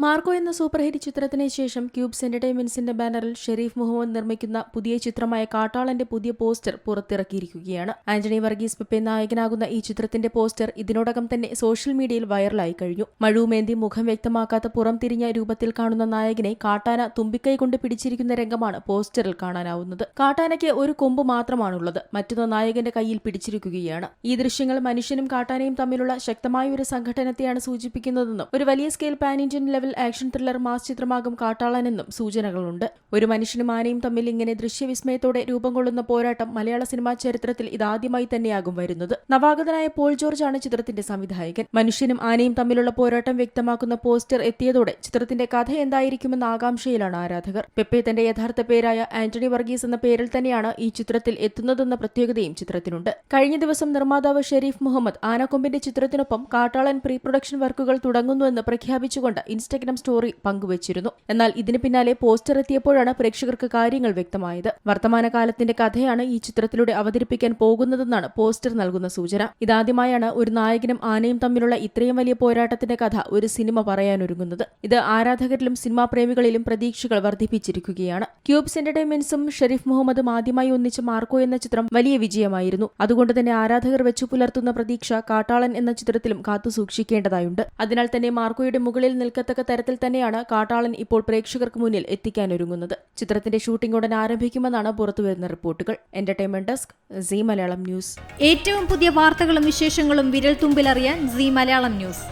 Marco എന്ന super hit ചിത്രത്തിന് ശേഷം ക്യൂബ്സ് എന്റർടൈൻമെന്റ്സിന്റെ ബാനറിൽ ഷെരീഫ് മുഹമ്മദ് നിർമ്മിക്കുന്ന പുതിയ ചിത്രമായ കാട്ടാളന്റെ പുതിയ പോസ്റ്റർ പുറത്തിറക്കിയിരിക്കുകയാണ്. ആന്റണി വർഗീസ് പെപ്പെ നായകനാകുന്ന ഈ ചിത്രത്തിന്റെ പോസ്റ്റർ ഇതിനോടകം തന്നെ സോഷ്യൽ മീഡിയയിൽ വൈറലായി കഴിഞ്ഞു. മഴുമേന്തി മുഖം വ്യക്തമാക്കാത്ത പുറം തിരിഞ്ഞ രൂപത്തിൽ കാണുന്ന നായകനെ കാട്ടാന തുമ്പിക്കൈ കൊണ്ട് പിടിച്ചിരിക്കുന്ന രംഗമാണ് പോസ്റ്ററിൽ കാണാനാവുന്നത്. കാട്ടാനയ്ക്ക് ഒരു കൊമ്പ് മാത്രമാണുള്ളത്. മറ്റൊന്ന് നായകന്റെ കയ്യിൽ പിടിച്ചിരിക്കുകയാണ്. ഈ ദൃശ്യങ്ങൾ മനുഷ്യനും കാട്ടാനയും തമ്മിലുള്ള ശക്തമായ ഒരു സംഘടനത്തെയാണ് സൂചിപ്പിക്കുന്നതെന്നും ഒരു വലിയ scale pan Indian level action thriller mass ചിത്രമാകും കാട്ടാളനെന്നും സൂചനകളുണ്ട്. ഒരു മനുഷ്യനും ആനയും തമ്മിൽ ഇങ്ങനെ ദൃശ്യവിസ്മയത്തോടെ രൂപം കൊള്ളുന്ന പോരാട്ടം മലയാള സിനിമാ ചരിത്രത്തിൽ ഇതാദ്യമായി തന്നെയാകും വരുന്നത്. നവാഗതനായ പോൾ ജോർജ് ആണ് ചിത്രത്തിന്റെ സംവിധായകൻ. മനുഷ്യനും ആനയും തമ്മിലുള്ള പോരാട്ടം വ്യക്തമാക്കുന്ന പോസ്റ്റർ എത്തിയതോടെ ചിത്രത്തിന്റെ കഥ എന്തായിരിക്കുമെന്ന ആകാംക്ഷയിലാണ് ആരാധകർ. പെപ്പെ തന്റെ യഥാർത്ഥ പേരായ ആന്റണി വർഗീസ് എന്ന പേരിൽ തന്നെയാണ് ഈ ചിത്രത്തിൽ എത്തുന്നതെന്ന പ്രത്യേകതയും ചിത്രത്തിനുണ്ട്. കഴിഞ്ഞ ദിവസം നിർമ്മാതാവ് ഷെരീഫ് മുഹമ്മദ് ആനക്കൊമ്പിന്റെ ചിത്രത്തിനൊപ്പം കാട്ടാളൻ പ്രീ പ്രൊഡക്ഷൻ വർക്കുകൾ തുടങ്ങുന്നുവെന്ന് പ്രഖ്യാപിച്ചുകൊണ്ട് ഇൻസ്റ്റഗ്രാം സ്റ്റോറി പങ്കുവച്ചിരുന്നു. എന്നാൽ ഇതിന് പിന്നാലെ പോസ്റ്റർ എത്തിയപ്പോഴാണ് പ്രേക്ഷകർക്ക് കാര്യങ്ങൾ വ്യക്തമായത്. വർത്തമാനകാലത്തിന്റെ കഥയാണ് ഈ ചിത്രത്തിലൂടെ അവതരിപ്പിക്കാൻ പോകുന്നതെന്നാണ് പോസ്റ്റർ നൽകുന്ന സൂചന. ഇതാദ്യമായാണ് ഒരു നായകനും ആനയും തമ്മിലുള്ള ഇത്രയും വലിയ പോരാട്ടത്തിന്റെ കഥ ഒരു സിനിമ പറയാനൊരുങ്ങുന്നത്. ഇത് ആരാധകരിലും സിനിമാ പ്രേമികളിലും പ്രതീക്ഷകൾ വർദ്ധിപ്പിച്ചിരിക്കുകയാണ്. ക്യൂബ്സ് എന്റർടൈൻമെന്റ്സും ഷെരീഫ് മുഹമ്മദും ആദ്യമായി ഒന്നിച്ച മാർക്കോ എന്ന ചിത്രം വലിയ വിജയമായിരുന്നു. അതുകൊണ്ട് തന്നെ ആരാധകർ വെച്ചു പുലർത്തുന്ന പ്രതീക്ഷ കാട്ടാളൻ എന്ന ചിത്രത്തിലും കാത്തുസൂക്ഷിക്കേണ്ടതായുണ്ട്. അതിനാൽ തന്നെ മാർക്കോയുടെ മുകളിൽ നിൽക്കത്തക്ക തരത്തിൽ തന്നെയാണ് കാട്ടാളൻ ഇപ്പോൾ പ്രേക്ഷകർക്ക് മുന്നിൽ എത്തിക്കാനൊരുങ്ങുന്നത് ചിത്രത്തിന്റെ ഷൂട്ടിംഗ് ഉടൻ ആരംഭിക്കുമെന്നാണ് പുറത്തുവരുന്ന റിപ്പോർട്ടുകൾ. Entertainment desk Zee Malayalam news. ഏറ്റവും പുതിയ വാർത്തകളും വിശേഷങ്ങളും വിരൽ തുമ്പിലറിയാൻ സി മലയാളം ന്യൂസ്.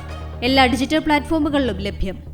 എല്ലാ ഡിജിറ്റൽ പ്ലാറ്റ്ഫോമുകളിലും ലഭ്യം.